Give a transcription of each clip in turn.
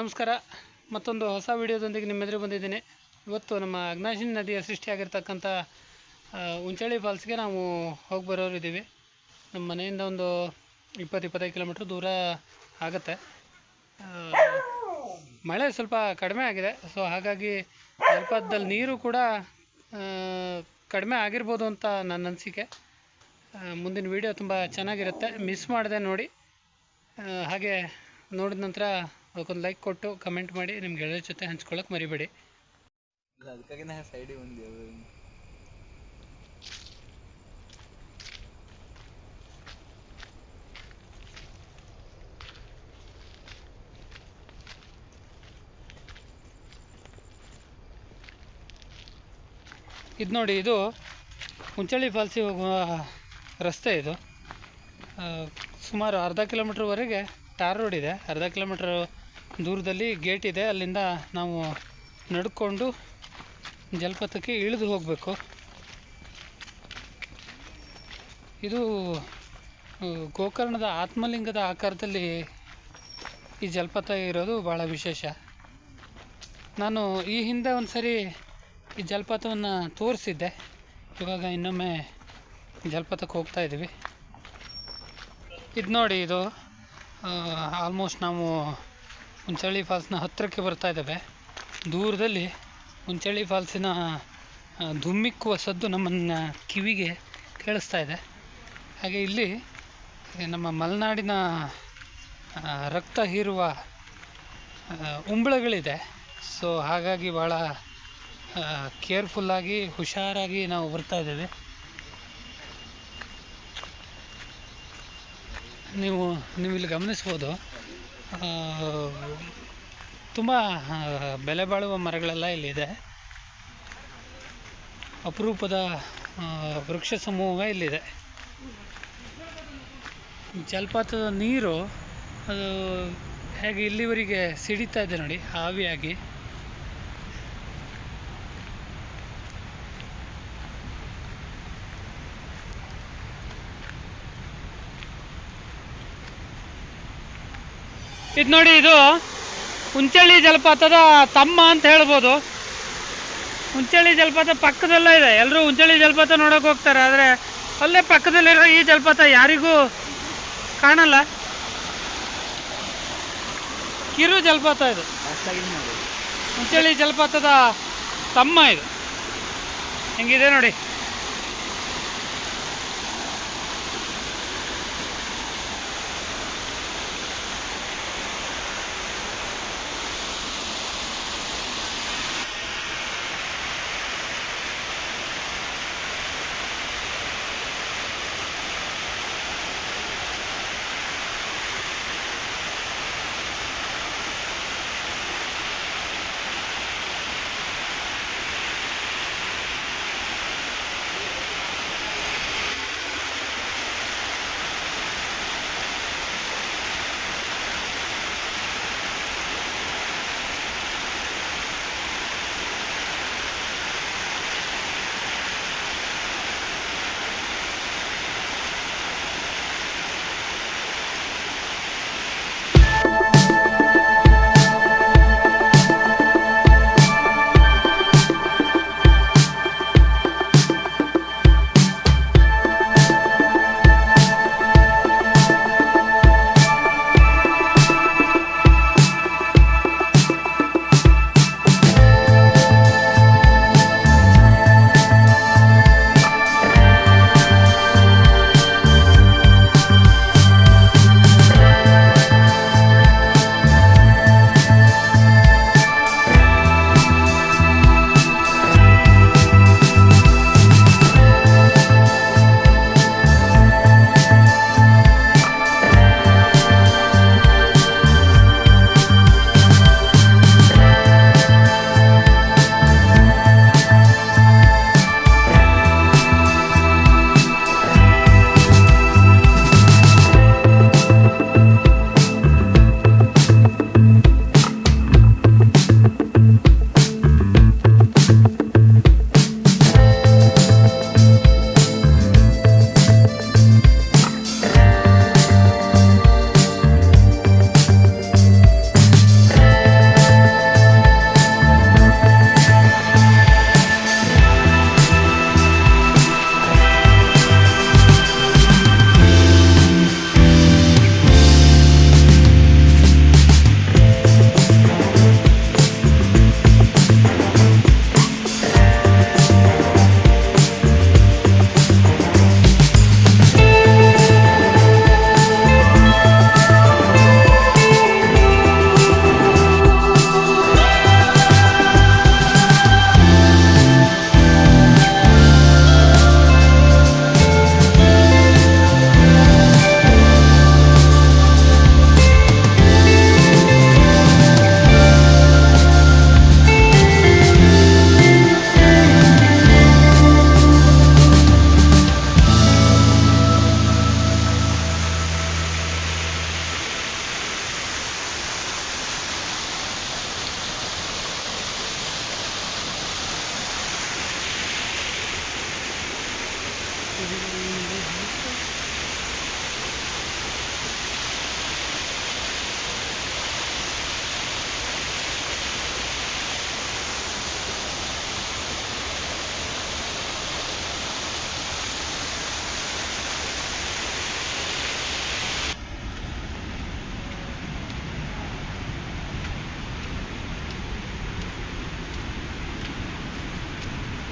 ನಮಸ್ಕಾರ. ಮತ್ತೊಂದು ಹೊಸ ವಿಡಿಯೋದೊಂದಿಗೆ ನಿಮ್ಮೆದುರು ಬಂದಿದ್ದೀನಿ. ಇವತ್ತು ನಮ್ಮ ಅಗ್ನಾಶಿನಿ ನದಿಯ ಸೃಷ್ಟಿಯಾಗಿರ್ತಕ್ಕಂಥ ಉಂಚಳ್ಳಿ ಫಾಲ್ಸ್ಗೆ ನಾವು ಹೋಗಿ ಬರೋರಿದ್ದೀವಿ ನಮ್ಮ ಮನೆಯಿಂದ ಒಂದು ಇಪ್ಪತ್ತು, ಇಪ್ಪತ್ತೈದು ಕಿಲೋಮೀಟ್ರ್ ದೂರ ಆಗುತ್ತೆ. ಮಳೆ ಸ್ವಲ್ಪ ಕಡಿಮೆ ಆಗಿದೆ. ಸೊ, ಹಾಗಾಗಿ ಜಲಪಾತದಲ್ಲಿ ನೀರು ಕೂಡ ಕಡಿಮೆ ಆಗಿರ್ಬೋದು ಅಂತ ನನ್ನ ಅನಿಸಿಕೆ. ಮುಂದಿನ ವಿಡಿಯೋ ತುಂಬ ಚೆನ್ನಾಗಿರುತ್ತೆ. ಮಿಸ್ ಮಾಡಿದೆ ನೋಡಿ. ಹಾಗೆ ನೋಡಿದ ನಂತರ ಅದಕ್ಕೊಂದು ಲೈಕ್ ಕೊಟ್ಟು ಕಮೆಂಟ್ ಮಾಡಿ ನಿಮ್ಮ ಗೆಳೆಯರ ಜೊತೆ ಹಂಚ್ಕೊಳ್ಳೋಕೆ ಮರಿಬೇಡಿ. ಅದಕ್ಕಾಗಿ ನಾ ಸೈಡಿಗೆ ಬಂದೆ ಇದು ನೋಡಿ ಇದು ಹುಂಚಳ್ಳಿ ಫಾಲ್ಸಿ ಹೋಗುವ ರಸ್ತೆ ಇದು. ಸುಮಾರು ಅರ್ಧ ಕಿಲೋಮೀಟ್ರ್ವರೆಗೆ ಟಾರ್ ರೋಡ್ ಇದೆ. ಅರ್ಧ ಕಿಲೋಮೀಟ್ರ್ ದೂರದಲ್ಲಿ ಗೇಟ್ ಇದೆ. ಅಲ್ಲಿಂದ ನಾವು ನಡ್ಕೊಂಡು ಜಲಪಾತಕ್ಕೆ ಇಳಿದು ಹೋಗಬೇಕು. ಇದು ಗೋಕರ್ಣದ ಆತ್ಮಲಿಂಗದ ಆಕಾರದಲ್ಲಿ ಈ ಜಲಪಾತ ಇರೋದು ಭಾಳ ವಿಶೇಷ. ನಾನು ಈ ಹಿಂದೆ ಒಂದು ಸರಿ ಈ ಜಲಪಾತವನ್ನು ತೋರಿಸಿದ್ದೆ. ಇವಾಗ ಇನ್ನೊಮ್ಮೆ ಜಲಪಾತಕ್ಕೆ ಹೋಗ್ತಾ ಇದ್ದೀವಿ. ಇದು ನೋಡಿ ಇದು ಆಲ್ಮೋಸ್ಟ್ ನಾವು ಉಂಚಳ್ಳಿ ಫಾಲ್ಸ್ನ ಹತ್ತಿರಕ್ಕೆ ಬರ್ತಾ ಇದ್ದೇವೆ. ದೂರದಲ್ಲಿ ಉಂಚಳ್ಳಿ ಫಾಲ್ಸಿನ ಧುಮ್ಮಿಕ್ಕುವ ಸದ್ದು ನಮ್ಮನ್ನು ಕಿವಿಗೆ ಕೇಳಿಸ್ತಾ ಇದೆ. ಹಾಗೆ ಇಲ್ಲಿ ನಮ್ಮ ಮಲೆನಾಡಿನ ರಕ್ತ ಹೀರುವ ಉಂಬಳಗಳಿದೆ. ಸೊ ಹಾಗಾಗಿ ಭಾಳ ಕೇರ್ಫುಲ್ಲಾಗಿ ಹುಷಾರಾಗಿ ನಾವು ಬರ್ತಾ ಇದ್ದೇವೆ. ನೀವು ನೀವು ಇಲ್ಲಿ ಗಮನಿಸ್ಬೋದು ತುಂಬ ಬೆಲೆ ಬಾಳುವ ಮರಗಳೆಲ್ಲ ಇಲ್ಲಿದೆ. ಅಪರೂಪದ ವೃಕ್ಷ ಸಮೂಹ ಇಲ್ಲಿದೆ. ಜಲಪಾತದ ನೀರು ಅದು ಹೇಗೆ ಇಲ್ಲಿವರೆಗೆ ಸಿಡಿತಾ ಇದೆ ನೋಡಿ, ಆವಿಯಾಗಿ. ಇದು ನೋಡಿ ಇದು ಹುಂಚಳ್ಳಿ ಜಲಪಾತದ ತಮ್ಮ ಅಂತ ಹೇಳ್ಬೋದು. ಹುಂಚಳ್ಳಿ ಜಲಪಾತ ಪಕ್ಕದಲ್ಲೇ ಇದೆ. ಎಲ್ಲರೂ ಹುಂಚಳ್ಳಿ ಜಲಪಾತ ನೋಡೋಕೆ ಹೋಗ್ತಾರೆ, ಆದರೆ ಅಲ್ಲೇ ಪಕ್ಕದಲ್ಲಿರೋ ಈ ಜಲಪಾತ ಯಾರಿಗೂ ಕಾಣಲ್ಲ. ಕಿರು ಜಲಪಾತ ಇದು. ಹುಂಚಳ್ಳಿ ಜಲಪಾತದ ತಮ್ಮ ಇದು. ಹೆಂಗಿದೆ ನೋಡಿ?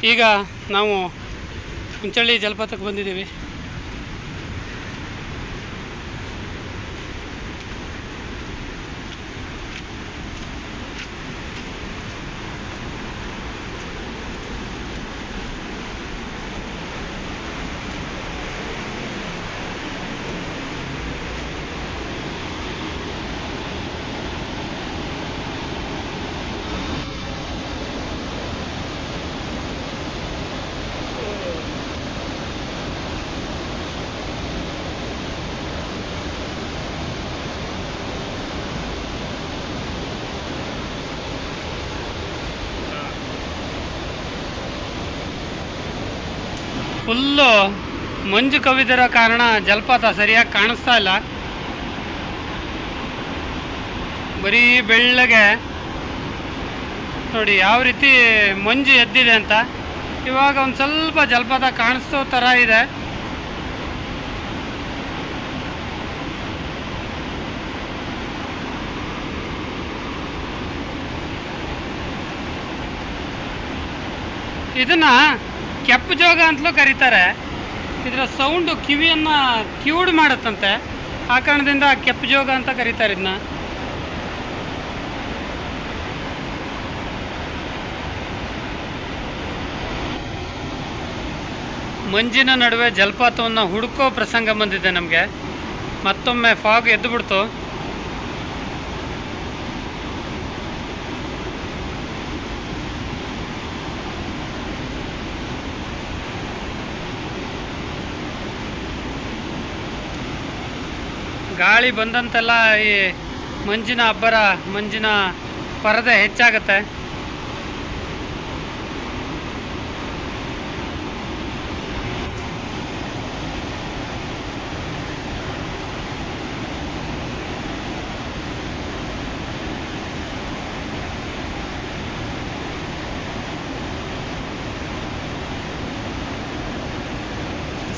ಈಗ ನಾವು ಹುಂಚಳ್ಳಿ ಜಲಪಾತಕ್ಕೆ ಬಂದಿದ್ದೀವಿ. ಫುಲ್ಲು ಮಂಜು ಕವಿದಿರೋ ಕಾರಣ ಜಲಪಾತ ಸರಿಯಾಗಿ ಕಾಣಿಸ್ತಾ ಇಲ್ಲ. ಬರೀ ಬೆಳ್ಳಗೆ. ನೋಡಿ, ಯಾವ ರೀತಿ ಮಂಜು ಎದ್ದಿದೆ ಅಂತ. ಇವಾಗ ಒಂದು ಸ್ವಲ್ಪ ಜಲಪಾತ ಕಾಣಿಸ್ತೋ ಥರ ಇದೆ. ಇದನ್ನ ಕೆಪ್ಪು ಜೋಗ ಅಂತಲೂ ಕರೀತಾರೆ. ಇದರ ಸೌಂಡು ಕಿವಿಯನ್ನ ಕಿವುಡು ಮಾಡುತ್ತಂತೆ. ಆ ಕಾರಣದಿಂದ ಕೆಪ್ಪು ಜೋಗ ಅಂತ ಕರೀತಾರೆ ಇದನ್ನ ಮಂಜಿನ ನಡುವೆ ಜಲಪಾತವನ್ನು ಹುಡುಕೋ ಪ್ರಸಂಗ ಬಂದಿದೆ ನಮಗೆ. ಮತ್ತೊಮ್ಮೆ ಫಾಗ್ ಎದ್ದು ಬಿಡ್ತು ಗಾಳಿ ಬಂದಂತೆಲ್ಲ ಈ ಮಂಜಿನ ಅಬ್ಬರ ಮಂಜಿನ ಪರದೆ ಹೆಚ್ಚಾಗತ್ತೆ.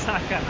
ಸಾಕಲ್ಲ.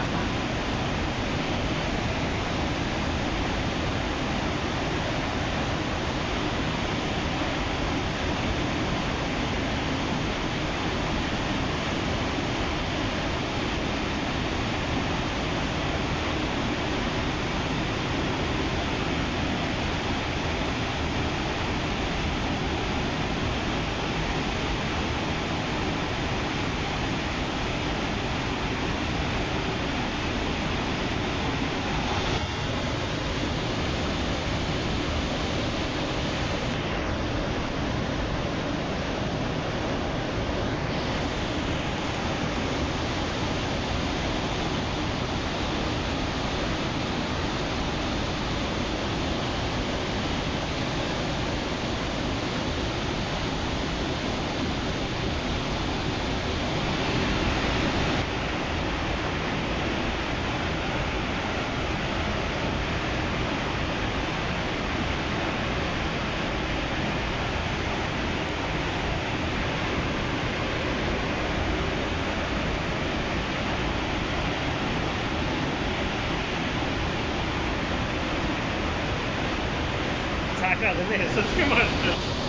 大战的那次去吗？是。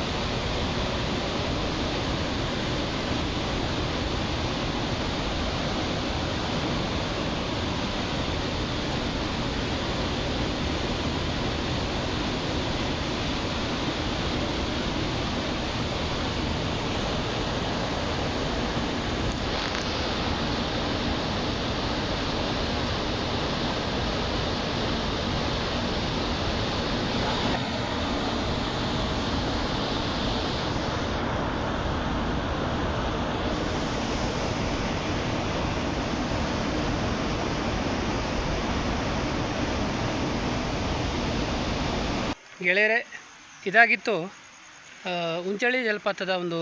ಗೆಳೆಯರೆ, ಇದಾಗಿತ್ತು ಉಂಚಳ್ಳಿ ಜಲಪಾತದ ಒಂದು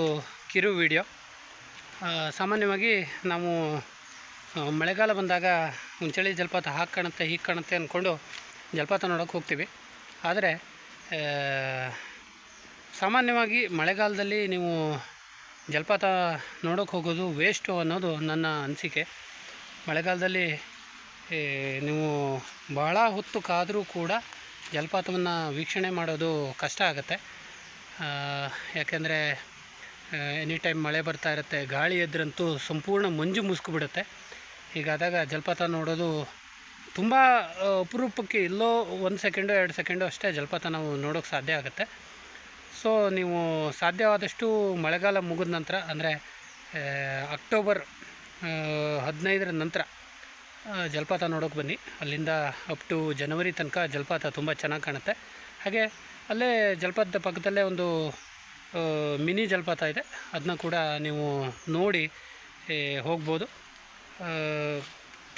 ಕಿರು ವಿಡಿಯೋ. ಸಾಮಾನ್ಯವಾಗಿ ನಾವು ಮಳೆಗಾಲ ಬಂದಾಗ ಉಂಚಳ್ಳಿ ಜಲಪಾತ ಹಾಗೆ ಕಾಣುತ್ತೆ ಹೀಗೆ ಕಾಣುತ್ತೆ ಅಂದ್ಕೊಂಡು ಜಲಪಾತ ನೋಡೋಕ್ಕೆ ಹೋಗ್ತೀವಿ. ಆದರೆ ಸಾಮಾನ್ಯವಾಗಿ ಮಳೆಗಾಲದಲ್ಲಿ ನೀವು ಜಲಪಾತ ನೋಡೋಕೆ ಹೋಗೋದು ವೇಸ್ಟು ಅನ್ನೋದು ನನ್ನ ಅನಿಸಿಕೆ. ಮಳೆಗಾಲದಲ್ಲಿ ನೀವು ಬಹಳ ಹೊತ್ತು ಕಾದರೂ ಕೂಡ ಜಲಪಾತವನ್ನು ವೀಕ್ಷಣೆ ಮಾಡೋದು ಕಷ್ಟ ಆಗುತ್ತೆ. ಯಾಕೆಂದರೆ ಎನಿ ಟೈಮ್ ಮಳೆ ಬರ್ತಾ ಇರುತ್ತೆ, ಗಾಳಿ ಎದ್ರಂತೂ ಸಂಪೂರ್ಣ ಮಂಜು ಮುಸ್ಕುಬಿಡುತ್ತೆ. ಹೀಗಾದಾಗ ಜಲಪಾತ ನೋಡೋದು ತುಂಬ ಅಪರೂಪಕ್ಕೆ ಎಲ್ಲೋ ಒಂದು ಸೆಕೆಂಡು ಎರಡು ಸೆಕೆಂಡು ಅಷ್ಟೇ ಜಲಪಾತ ನಾವು ನೋಡೋಕ್ಕೆ ಸಾಧ್ಯ ಆಗುತ್ತೆ. ಸೊ, ನೀವು ಸಾಧ್ಯವಾದಷ್ಟು ಮಳೆಗಾಲ ಮುಗಿದ ನಂತರ, ಅಂದರೆ ಅಕ್ಟೋಬರ್ ಹದಿನೈದರ ನಂತರ ಜಲಪಾತ ನೋಡೋಕೆ ಬನ್ನಿ. ಅಲ್ಲಿಂದ ಅಪ್ ಟು ಜನವರಿ ತನಕ ಜಲಪಾತ ತುಂಬ ಚೆನ್ನಾಗಿ ಕಾಣುತ್ತೆ. ಹಾಗೆ ಅಲ್ಲೇ ಜಲಪಾತದ ಪಕ್ಕದಲ್ಲೇ ಒಂದು ಮಿನಿ ಜಲಪಾತ ಇದೆ. ಅದನ್ನ ಕೂಡ ನೀವು ನೋಡಿ ಹೋಗ್ಬೋದು.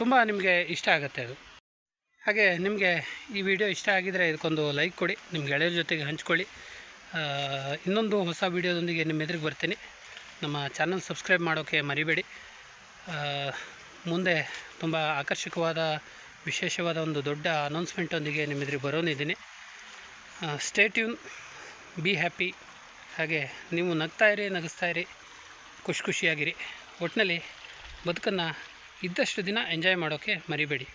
ತುಂಬ ನಿಮಗೆ ಇಷ್ಟ ಆಗುತ್ತೆ ಅದು. ಹಾಗೆ ನಿಮಗೆ ಈ ವಿಡಿಯೋ ಇಷ್ಟ ಆಗಿದರೆ ಇದಕ್ಕೊಂದು ಲೈಕ್ ಕೊಡಿ ನಿಮ್ಮ ಗೆಳೆಯರ ಜೊತೆಗೆ ಹಂಚ್ಕೊಳ್ಳಿ. ಇನ್ನೊಂದು ಹೊಸ ವಿಡಿಯೋದೊಂದಿಗೆ ನಿಮ್ಮ ಎದುರಿಗೆ ಬರ್ತೀನಿ. ನಮ್ಮ ಚಾನಲ್ ಸಬ್ಸ್ಕ್ರೈಬ್ ಮಾಡೋಕ್ಕೆ ಮರಿಬೇಡಿ. ಮುಂದೆ ತುಂಬ ಆಕರ್ಷಕವಾದ, ವಿಶೇಷವಾದ ಒಂದು ದೊಡ್ಡ ಅನೌನ್ಸ್ಮೆಂಟೊಂದಿಗೆ ನಿಮ್ಮ ಎದುರಿಗೆ ಬರೋನಿದ್ದೀನಿ ಸ್ಟೇ ಟ್ಯೂನ್ ಬಿ ಹ್ಯಾಪಿ ಹಾಗೆ ನೀವು ನಗ್ತಾ ಇರಿ, ನಗಿಸ್ತಾ ಇರಿ, ಖುಷಿ ಖುಷಿಯಾಗಿರಿ. ಒಟ್ಟಿನಲ್ಲಿ ಬದುಕನ್ನು ಇದ್ದಷ್ಟು ದಿನ ಎಂಜಾಯ್ ಮಾಡೋಕ್ಕೆ ಮರಿಬೇಡಿ.